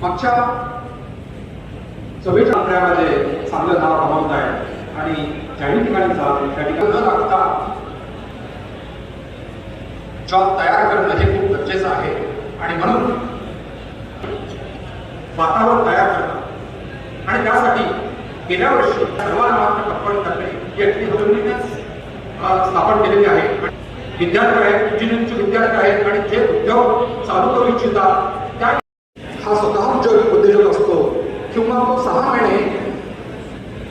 मागच्या चव्वेचाळीस आकड्यामध्ये चांगलं नाव कमावत आहे आणि ज्याही ठिकाणी जाल त्या ठिकाणी न लागता जॉब तयार करणं हे खूप गरजेचं आहे. आणि म्हणून वातावरण तयार करणं आणि त्यासाठी गेल्या वर्षी सर्वांना कंपनी करणे ही अगदी गव्हर्नमेंटनेच स्थापन केलेली आहे. विद्यार्थी आहेत इंजिनिअरिंगचे विद्यार्थी आहेत आणि जे उद्योग चालू करू इच्छितात हा स्वतः उद्योग उद्योजक असतो किंवा तो सहा महिने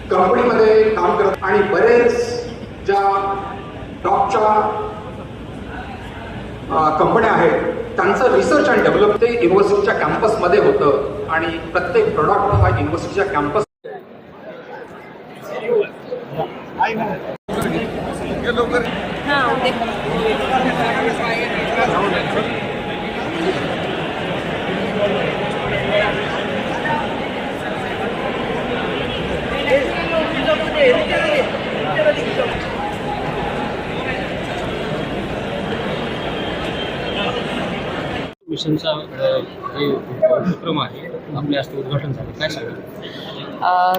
कंपनीमध्ये काम करत आणि बरेच ज्या टॉपच्या कंपन्या आहेत त्यांचं रिसर्च आणि डेव्हलप ते युनिव्हर्सिटीच्या कॅम्पसमध्ये होतं आणि प्रत्येक प्रोडक्ट हा युनिव्हर्सिटीच्या कॅम्पस मिशनचा जे उपक्रम आहे. आपल्या हस्ते उद्घाटन झालं. काय सांगा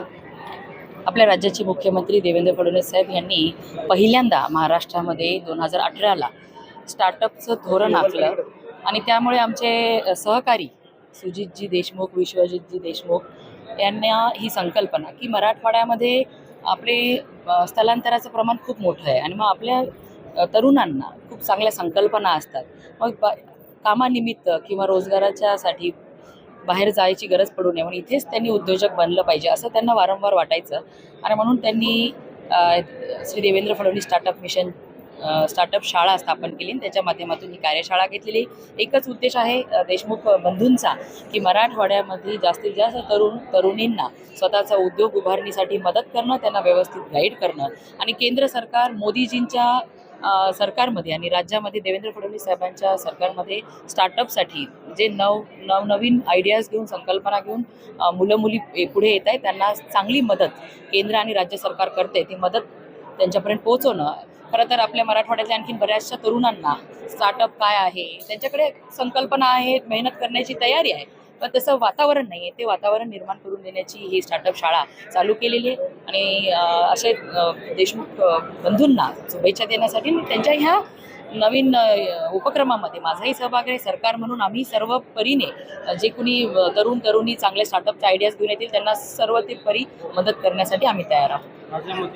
आपल्या राज्याचे मुख्यमंत्री देवेंद्र फडणवीस साहेब यांनी पहिल्यांदा महाराष्ट्रामध्ये दोन हजार अठराला स्टार्टअपचं धोरण आखलं आणि त्यामुळे आमचे सहकारी सुजितजी देशमुख विश्वजितजी देशमुख यांना ही संकल्पना की मराठवाड्यामध्ये आपले स्थलांतराचं प्रमाण खूप मोठं आहे आणि मग आपल्या तरुणांना खूप चांगल्या संकल्पना असतात. मग कामानिमित्त किंवा रोजगाराच्यासाठी बाहेर जायची गरज पडू नये. म्हणून इथेच त्यांनी उद्योजक बनलं पाहिजे असं त्यांना वारंवार वाटायचं. आणि म्हणून त्यांनी Shri Devendra Fadnavis startup mission startup शाळा स्थापन केली आणि त्याच्या माध्यमातून ही कार्यशाळा घेतलेली. एकच उद्देश आहे देशमुख बंधूंचा की मराठवाड्यामध्ये जास्तीत जास्त तरुण तरुणींना स्वतःचा उद्योग उभारणीसाठी मदत करणं त्यांना व्यवस्थित गाईड करणं. आणि केंद्र सरकार मोदीजींच्या सरकारमध्ये आणि राज्यामध्ये देवेंद्र फडणवीस साहेबांच्या सरकारमध्ये स्टार्टअपसाठी जे नव नवनवीन आयडियाज घेऊन संकल्पना घेऊन मुलं मुली पुढे येत आहेत त्यांना चांगली मदत केंद्र आणि राज्य सरकार करते ती मदत त्यांच्यापर्यंत पोहोचवणं. खरं तर आपल्या मराठवाड्यातल्या आणखीन बऱ्याचशा तरुणांना स्टार्टअप काय आहे त्यांच्याकडे संकल्पना आहे मेहनत करण्याची तयारी आहे. पण तसं वातावरण नाही आहे ते वातावरण निर्माण करून देण्याची ही स्टार्टअप शाळा चालू केलेली आहे. आणि असे देशमुख बंधूंना शुभेच्छा देण्यासाठी त्यांच्या ह्या नवीन उपक्रमामध्ये माझाही सहभाग आहे. सरकार म्हणून आम्ही सर्व परीने जे कुणी तरुण तरुणी चांगले स्टार्टअपचे आयडियाज घेऊन येतील त्यांना सर्व ते परी मदत करण्यासाठी आम्ही तयार आहोत.